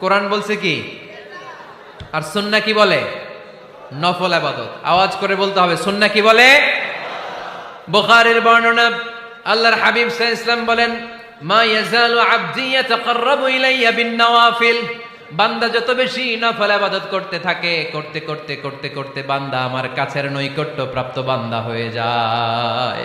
কোরআন বলছে কি? আর সুন্না কি বলে? নফল আবাদত। আওয়াজ করে বলতে হবে, সুন্না কি বলে? বুখারীর বর্ণনা, আল্লাহর হাবিব আলাইহি ইসলাম বলেন, মা ইয়াজালু আবদি ইয়াতাকাররাবু ইলাইয়া বিন নওয়াফিল বান্দা যত বেশি নফল ইবাদত করতে থাকে, করতে করতে করতে করতে বান্দা আমার কাছের নৈকট্য প্রাপ্ত বান্দা হয়ে যায়।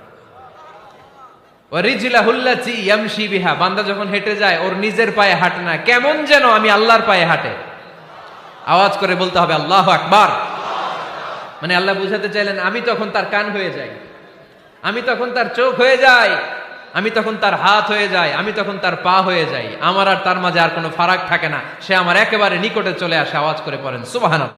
ওয়ারিজলাহুল্লাতি ইয়ামশি বিহা। বান্দা যখন হেঁটে যায়, ওর নিজের পায়ে হাঁটে না। কেমন যেন আমি আল্লাহর পায়ে হাঁটে। আওয়াজ করে বলতে হবে, আল্লাহ আকবার। মানে আল্লাহ বুঝাতে চাইলেন, আমি তখন তার কান হয়ে যাই। আমি তখন তার চোখ হয়ে যাই। আমি তখন তার হাত হয়ে যাই। আমি তখন তার পা হয়ে যাই। আমার আর তার মাঝে আর কোনো ফারাক থাকে না। সে আমার একেবারে নিকটে চলে আসে, আওয়াজ করে পড়েন, সুবহানাল্লাহ।